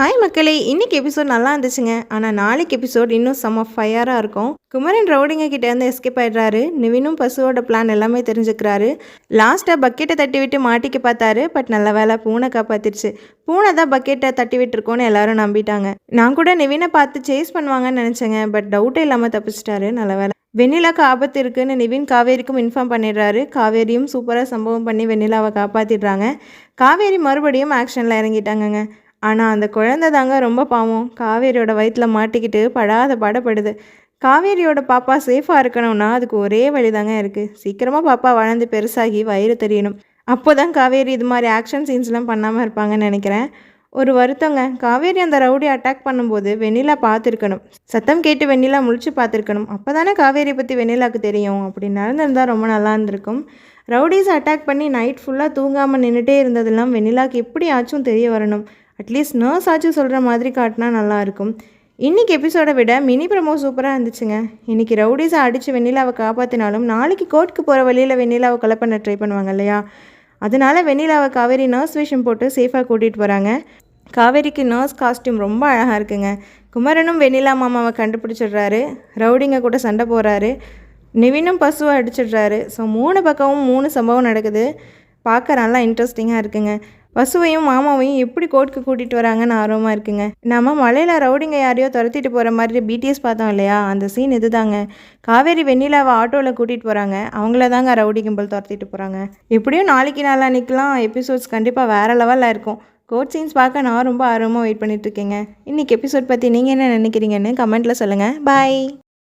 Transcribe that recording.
Hi மக்களே. இன்னைக்கு episode நல்லா இருந்துச்சுங்க. ஆனால் நாளைக்கு எபிசோட் இன்னும் செம்ம ஃபயராக இருக்கும். குமரன் ரவுடிங்க கிட்ட இருந்து எஸ்கேப் ஆயிடுறாரு. நிவினும் பசுவோட பிளான் எல்லாமே தெரிஞ்சுக்கிறாரு. லாஸ்ட்டாக பக்கெட்டை தட்டி விட்டு மாட்டிக்க பார்த்தாரு. பட் நல்ல வேலை பூனை காப்பாத்திருச்சு. பூனை தான் பக்கெட்டை தட்டி விட்டுருக்கோன்னு எல்லாரும் நம்பிட்டாங்க. நான் கூட நிவினை பார்த்து சேஸ் பண்ணுவாங்கன்னு நினச்சேங்க. பட் டவுட்டே இல்லாமல் தப்பிச்சிட்டாரு. நல்ல வேலை வெண்ணிலாக்கு ஆபத்து இருக்குன்னு நிவின் காவேரிக்கும் இன்ஃபார்ம் பண்ணிடுறாரு. காவேரியும் சூப்பராக சம்பவம் பண்ணி வெண்ணிலாவை காப்பாற்றிடுறாங்க காவேரி மறுபடியும் ஆக்ஷனில் இறங்கிட்டாங்கங்க. ஆனால் அந்த குழந்தை தாங்க ரொம்ப பாவம். காவேரியோட வயிற்றில் மாட்டிக்கிட்டு படாத பாடப்படுது காவேரியோட பாப்பா சேஃபாக இருக்கணும்னா அதுக்கு ஒரே வழி தாங்க இருக்குது சீக்கிரமாக பாப்பா வளர்ந்து பெருசாகி வயிறு தெரியணும். அப்போ தான் காவேரி இது மாதிரி ஆக்ஷன் சீன்ஸ்லாம் பண்ணாமல் இருப்பாங்கன்னு நினைக்கிறேன். ஒரு வருத்தங்க. காவேரி அந்த ரவுடி அட்டாக் பண்ணும்போது வெண்ணிலா பார்த்துருக்கணும். சத்தம் கேட்டு வெண்ணிலா முழிச்சு பார்த்துருக்கணும். அப்போ தானே காவேரி பற்றி வெண்ணிலாக்கு தெரியும். அப்படி நடந்திருந்தால் ரொம்ப நல்லா இருந்திருக்கும். ரவுடிஸ் அட்டாக் பண்ணி நைட் ஃபுல்லாக தூங்காமல் நின்றுட்டே இருந்ததெல்லாம் வெண்ணிலாக்கு எப்படி ஆச்சும் தெரிய வரணும். அட்லீஸ்ட் நர்ஸ் ஆச்சும் சொல்கிற மாதிரி காட்டினா நல்லாயிருக்கும் இன்றைக்கி எபிசோடை விட மினி ப்ரமோ சூப்பராக இருந்துச்சுங்க. இன்றைக்கி ரவுடிஸை அடித்து வெண்ணிலாவை காப்பாற்றினாலும் நாளைக்கு கோர்ட்டுக்கு போகிற வழியில் வெண்ணிலாவை கொலை பண்ண ட்ரை பண்ணுவாங்க இல்லையா? அதனால் வெண்ணிலாவை காவேரி நர்ஸ் வேஷம் போட்டு சேஃபாக கூட்டிகிட்டு போகிறாங்க காவேரிக்கு நர்ஸ் காஸ்டியூம் ரொம்ப அழகாக இருக்குங்க. குமரனும் வெண்ணிலா மாமாவை கண்டுபிடிச்சிடுறாரு. ரவுடிங்க கூட சண்டை போகிறாரு நிவினும் பசுவை அடிச்சிடுறாரு. ஸோ மூணு பக்கமும் மூணு சம்பவம் நடக்குது. பார்க்க நல்லா இன்ட்ரெஸ்டிங்காக இருக்குங்க. பசுவையும் மாமாவையும் எப்படி கோர்ட்டுக்கு கூட்டிகிட்டு வராங்கன்னு ஆர்வமாக இருக்குங்க. நம்ம மலையில் ரவுடிங்க யாரையோ துரத்திட்டு போகிற மாதிரி பிடிஎஸ் பார்த்தோம் இல்லையா? அந்த சீன் இதுதாங்க. காவேரி வெண்ணிலாவை ஆட்டோவில் கூட்டிகிட்டு போகிறாங்க அவங்கள தாங்க ரவுடி கும்பல் துரத்திட்டு போகிறாங்க எப்படியும் நாளைக்கு நாளானிக்கெலாம் எபிசோட்ஸ் கண்டிப்பாக வேறு லெவலில் இருக்கும். கோட் சீன்ஸ் பார்க்க நான் ரொம்ப ஆர்வமாக வெயிட் பண்ணிகிட்ருக்கேங்க இன்றைக்கி எபிசோட் பற்றி நீங்கள் என்ன நினைக்கிறீங்கன்னு கமெண்ட்டில் சொல்லுங்கள் பாய்